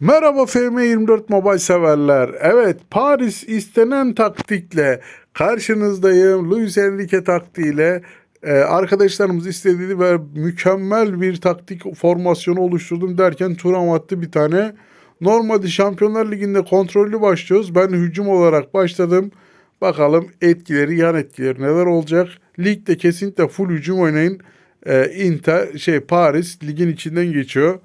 Merhaba FM24 Mobile severler. Evet Paris istenen taktikle karşınızdayım. Luis Enrique taktiğiyle e, arkadaşlarımız istediği ve mükemmel bir taktik formasyonu oluşturdum derken Turam attı bir tane. Normalde Şampiyonlar Ligi'nde kontrollü başlıyoruz. Ben hücum olarak başladım. Bakalım etkileri, yan etkileri neler olacak. Ligde kesinlikle full hücum oynayın. E, Inter, şey Paris ligin içinden geçiyor.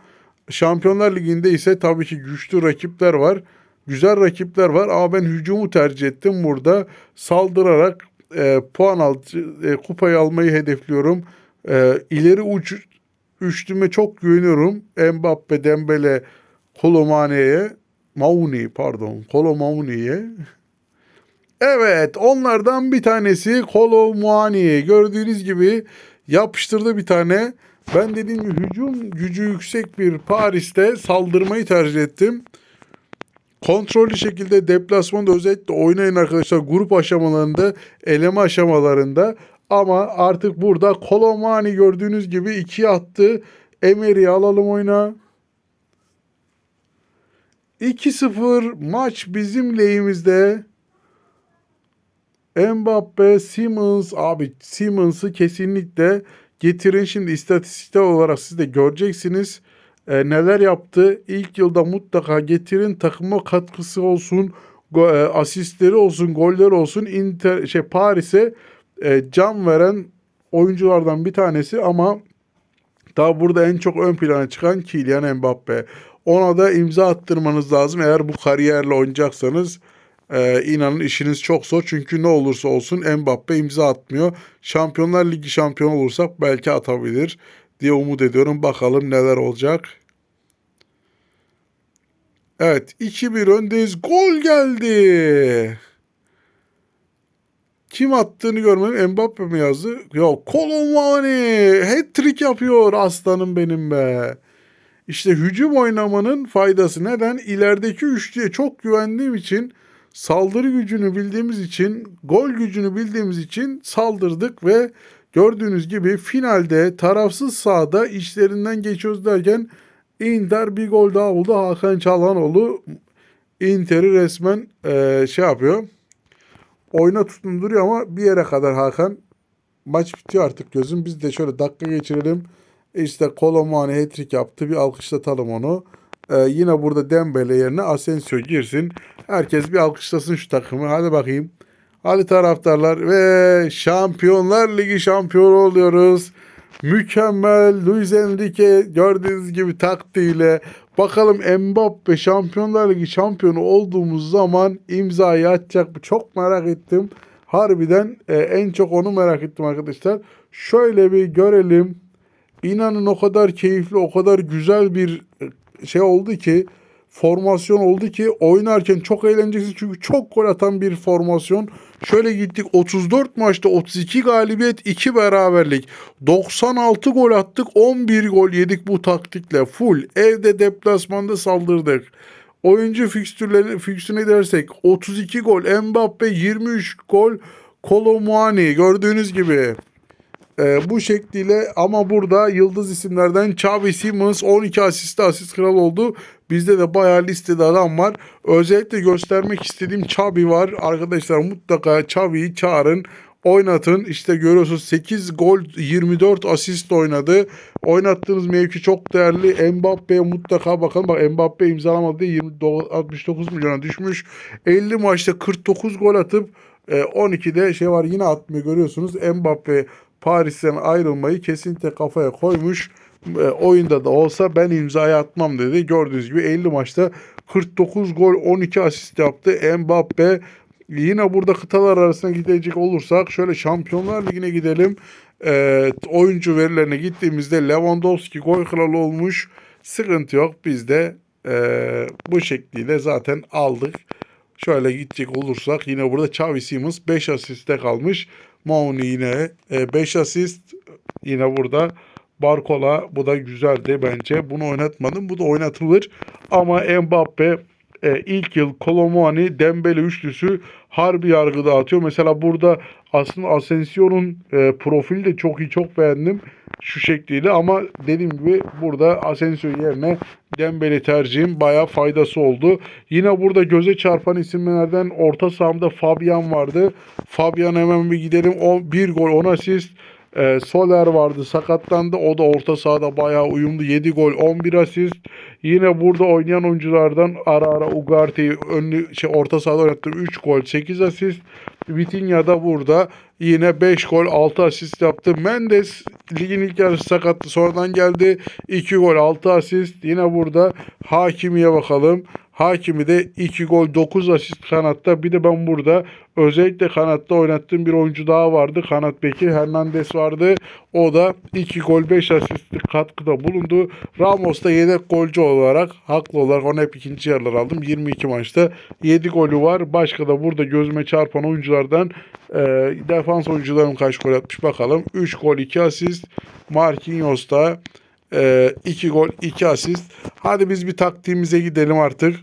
Şampiyonlar Ligi'nde ise tabii ki güçlü rakipler var. Güzel rakipler var ama ben hücumu tercih ettim burada. Saldırarak e, puan al, e, kupayı almayı hedefliyorum. E, ileri uç üçlüme çok güveniyorum. Mbappe, Dembele, Kolomane'ye, Mauni pardon, Kolomauni'ye. Evet onlardan bir tanesi Kolo. Gördüğünüz gibi yapıştırdı bir tane. Ben dediğim gibi hücum gücü yüksek bir Paris'te saldırmayı tercih ettim. Kontrollü şekilde deplasmanda özellikle oynayın arkadaşlar grup aşamalarında, eleme aşamalarında. Ama artık burada Kolomani gördüğünüz gibi ikiye attı. Emery'i alalım oyuna. 2-0 maç bizim lehimizde. Mbappe, Simmons abi Simmons'ı kesinlikle getirin. Şimdi istatistikte olarak siz de göreceksiniz e, neler yaptı. İlk yılda mutlaka getirin takıma katkısı olsun, go, e, asistleri olsun, goller olsun. Inter şey Paris'e e, can veren oyunculardan bir tanesi ama daha burada en çok ön plana çıkan Kylian Mbappe. Ona da imza attırmanız lazım eğer bu kariyerle oynayacaksanız. Ee, inanın işiniz çok zor çünkü ne olursa olsun Mbappe imza atmıyor. Şampiyonlar Ligi şampiyonu olursak belki atabilir diye umut ediyorum. Bakalım neler olacak. Evet 2-1 öndeyiz. Gol geldi. Kim attığını görmedim. Mbappe mi yazdı? Yok Kolomani hat-trick yapıyor aslanım benim be. İşte hücum oynamanın faydası neden? İlerideki üçlüye çok güvendiğim için saldırı gücünü bildiğimiz için, gol gücünü bildiğimiz için saldırdık ve gördüğünüz gibi finalde tarafsız sahada işlerinden geçiyoruz derken Inter bir gol daha oldu. Hakan Çalhanoğlu Inter'i resmen e, şey yapıyor. Oyuna tutunduruyor ama bir yere kadar Hakan. Maç bitiyor artık gözüm. Biz de şöyle dakika geçirelim. İşte Kolomani hat-trick yaptı. Bir alkışlatalım onu. Ee, yine burada Dembele yerine Asensio girsin. Herkes bir alkışlasın şu takımı. Hadi bakayım. Hadi taraftarlar ve Şampiyonlar Ligi şampiyonu oluyoruz. Mükemmel Luis Enrique gördüğünüz gibi taktiğiyle bakalım Mbappe Şampiyonlar Ligi şampiyonu olduğumuz zaman imzayı atacak mı? Çok merak ettim. Harbiden e, en çok onu merak ettim arkadaşlar. Şöyle bir görelim. İnanın o kadar keyifli, o kadar güzel bir şey oldu ki formasyon oldu ki oynarken çok eğlenceli çünkü çok gol atan bir formasyon. Şöyle gittik 34 maçta 32 galibiyet 2 beraberlik 96 gol attık 11 gol yedik bu taktikle full evde deplasmanda saldırdık. Oyuncu fikstürleri fikstürüne dersek 32 gol Mbappe 23 gol Kolomuani gördüğünüz gibi. Ee, bu şekliyle ama burada yıldız isimlerden Xavi Simons 12 asiste asist kral oldu. Bizde de bayağı listede adam var. Özellikle göstermek istediğim Xavi var. Arkadaşlar mutlaka Xavi'yi çağırın. Oynatın. İşte görüyorsunuz 8 gol 24 asist oynadı. Oynattığınız mevki çok değerli. Mbappe'ye mutlaka bakın. Bak Mbappe imzalamadı 20, 69 milyona düşmüş. 50 maçta 49 gol atıp 12'de şey var yine atmıyor görüyorsunuz. Mbappe Paris'ten ayrılmayı kesinlikle kafaya koymuş. E, oyunda da olsa ben imzayı atmam dedi. Gördüğünüz gibi 50 maçta 49 gol 12 asist yaptı. Mbappe yine burada kıtalar arasına gidecek olursak şöyle Şampiyonlar Ligi'ne gidelim. E, oyuncu verilerine gittiğimizde Lewandowski gol kralı olmuş. Sıkıntı yok. Biz de e, bu şekliyle zaten aldık. Şöyle gidecek olursak yine burada Xavi Simons 5 asiste kalmış. Mauni yine 5 asist yine burada. Barcola bu da güzeldi bence. Bunu oynatmadım. Bu da oynatılır. Ama Mbappe e, ilk yıl Kolomani Dembele üçlüsü harbi yargı dağıtıyor. Mesela burada aslında Asensio'nun e, profili de çok iyi çok beğendim şu şekliyle ama dediğim gibi burada Asensio yerine Dembele tercihim bayağı faydası oldu. Yine burada göze çarpan isimlerden orta sahamda Fabian vardı. Fabian hemen bir gidelim. O, bir gol 10 asist. Ee, Soler vardı sakatlandı. O da orta sahada bayağı uyumlu. 7 gol 11 asist. Yine burada oynayan oyunculardan ara ara Ugarte'yi önlü şey orta sahada oynattı. 3 gol 8 asist. Vitinha da burada yine 5 gol 6 asist yaptı. Mendes ligin ilk yarısı sakattı. Sonradan geldi. 2 gol 6 asist. Yine burada Hakimi'ye bakalım. Hakimi de 2 gol 9 asist kanatta. Bir de ben burada özellikle kanatta oynattığım bir oyuncu daha vardı. Kanat beki Hernandez vardı. O da 2 gol 5 asistlik katkıda bulundu. Ramos da yedek golcü olarak haklı olarak onu hep ikinci yarılar aldım. 22 maçta 7 golü var. Başka da burada gözüme çarpan oyunculardan e, defans oyuncularım kaç gol atmış bakalım. 3 gol 2 asist. Marquinhos da 2 gol 2 asist. Hadi biz bir taktiğimize gidelim artık.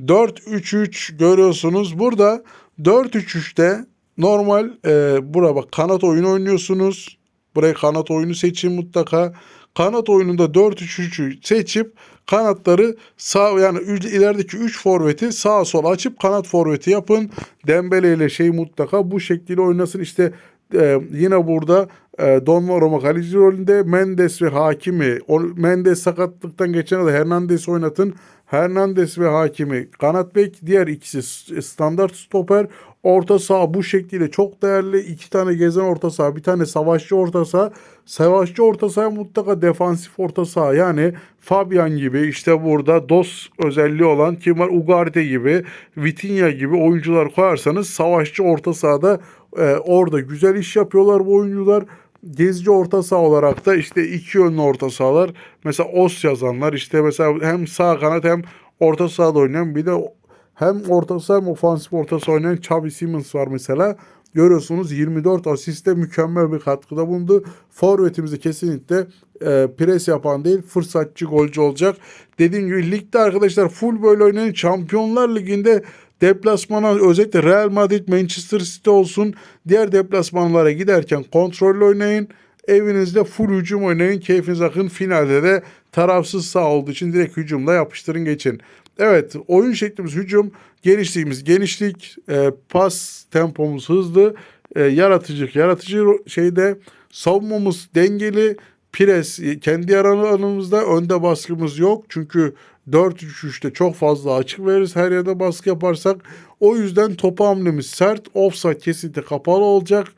4-3-3 görüyorsunuz. Burada 4-3-3'te normal e, bura bak kanat oyunu oynuyorsunuz. Buraya kanat oyunu seçin mutlaka. Kanat oyununda 4-3-3'ü seçip kanatları sağ yani ilerideki 3 forveti sağa sola açıp kanat forveti yapın. Dembele ile şey mutlaka bu şekilde oynasın. İşte e, yine burada e, Donnarumma kaleci rolünde Mendes ve Hakimi. Mendes sakatlıktan geçen de Hernandez oynatın. Hernandez ve Hakimi kanat bek. Diğer ikisi standart stoper. Orta saha bu şekliyle çok değerli. iki tane gezen orta saha, bir tane savaşçı orta saha. Savaşçı orta saha mutlaka defansif orta saha. Yani Fabian gibi işte burada DOS özelliği olan kim var? Ugarte gibi, Vitinha gibi oyuncular koyarsanız savaşçı orta sahada e, orada güzel iş yapıyorlar bu oyuncular. Gezici orta saha olarak da işte iki yönlü orta sahalar. Mesela Os yazanlar işte mesela hem sağ kanat hem orta sahada oynayan bir de hem orta saha hem ofansif orta saha oynayan Xavi Simons var mesela. Görüyorsunuz 24 asiste mükemmel bir katkıda bulundu. Forvetimizi kesinlikle e, pres yapan değil fırsatçı golcü olacak. Dediğim gibi ligde arkadaşlar full böyle oynayan Şampiyonlar Ligi'nde deplasmana özellikle Real Madrid, Manchester City olsun diğer deplasmanlara giderken kontrollü oynayın. Evinizde full hücum oynayın. Keyfiniz akın. Finalde de tarafsız sağ olduğu için direkt hücumla yapıştırın geçin. Evet oyun şeklimiz hücum, genişliğimiz genişlik, e, pas tempomuz hızlı, e, yaratıcı yaratıcı şeyde savunmamız dengeli, pres e, kendi alanımızda önde baskımız yok. Çünkü 4-3-3'te çok fazla açık veririz her yerde baskı yaparsak. O yüzden topa hamlemiz sert, offside kesinlikle kapalı olacak.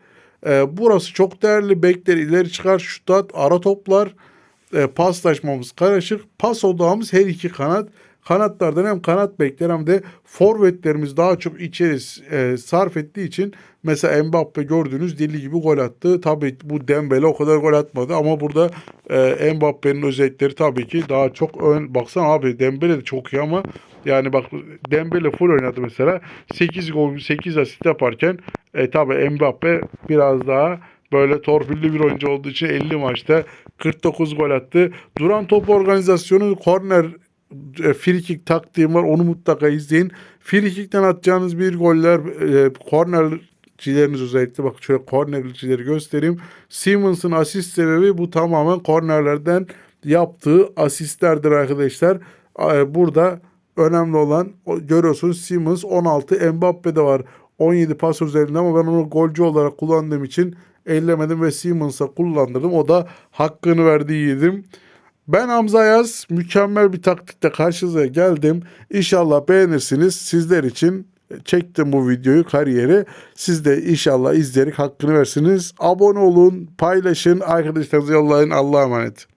E, burası çok değerli. Bekler ileri çıkar, şut at, ara toplar e, paslaşmamız karışık. Pas odağımız her iki kanat. Kanatlardan hem kanat bekler hem de forvetlerimiz daha çok içeri e, sarf ettiği için mesela Mbappe gördüğünüz deli gibi gol attı. Tabii bu Dembele o kadar gol atmadı ama burada e, Mbappe'nin özellikleri tabii ki daha çok ön. Baksana abi Dembele de çok iyi ama yani bak Dembele full oynadı mesela. 8 gol 8 asist yaparken e, tabii Mbappe biraz daha böyle torpilli bir oyuncu olduğu için 50 maçta 49 gol attı. Duran top organizasyonu korner e, free kick taktiğim var. Onu mutlaka izleyin. Free kick'ten atacağınız bir goller e, kornercileriniz özellikle bak şöyle kornercileri göstereyim. Simmons'ın asist sebebi bu tamamen kornerlerden yaptığı asistlerdir arkadaşlar. E, Burada önemli olan görüyorsunuz Simmons 16 Mbappe de var 17 pas üzerinde ama ben onu golcü olarak kullandığım için ellemedim ve Simmons'a kullandırdım. O da hakkını verdi yiğidim. Ben Hamza Yaz mükemmel bir taktikte karşınıza geldim. İnşallah beğenirsiniz. Sizler için çektim bu videoyu kariyeri. Siz de inşallah izleyerek hakkını versiniz. Abone olun, paylaşın, arkadaşlarınıza yollayın. Allah'a emanet.